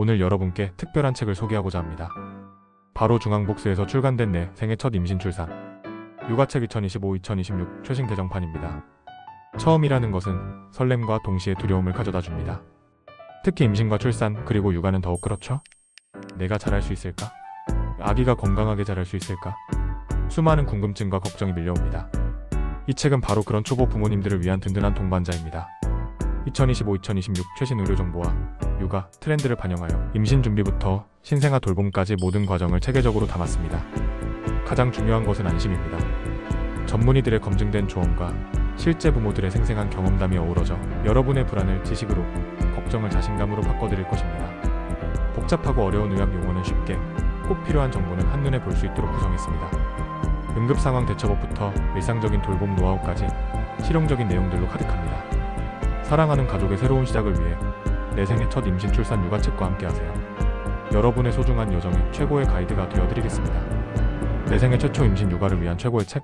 오늘 여러분께 특별한 책을 소개하고자 합니다. 바로 중앙복스에서 출간된 내 생애 첫 임신 출산. 육아책 2025-2026 최신 개정판입니다. 처음이라는 것은 설렘과 동시에 두려움을 가져다 줍니다. 특히 임신과 출산 그리고 육아는 더욱 그렇죠? 내가 잘할 수 있을까? 아기가 건강하게 자랄 수 있을까? 수많은 궁금증과 걱정이 밀려옵니다. 이 책은 바로 그런 초보 부모님들을 위한 든든한 동반자입니다. 2025-2026 최신 의료 정보와 육아 트렌드를 반영하여 임신 준비부터 신생아 돌봄까지 모든 과정을 체계적으로 담았습니다. 가장 중요한 것은 안심입니다. 전문의들의 검증된 조언과 실제 부모들의 생생한 경험담이 어우러져 여러분의 불안을 지식으로, 걱정을 자신감으로 바꿔드릴 것입니다. 복잡하고 어려운 의학 용어는 쉽게, 꼭 필요한 정보는 한눈에 볼 수 있도록 구성했습니다. 응급 상황 대처법부터 일상적인 돌봄 노하우까지 실용적인 내용들로 가득합니다. 사랑하는 가족의 새로운 시작을 위해 내 생애 첫 임신 출산 육아책과 함께하세요. 여러분의 소중한 여정이 최고의 가이드가 되어드리겠습니다. 내 생애 최초 임신 육아를 위한 최고의 책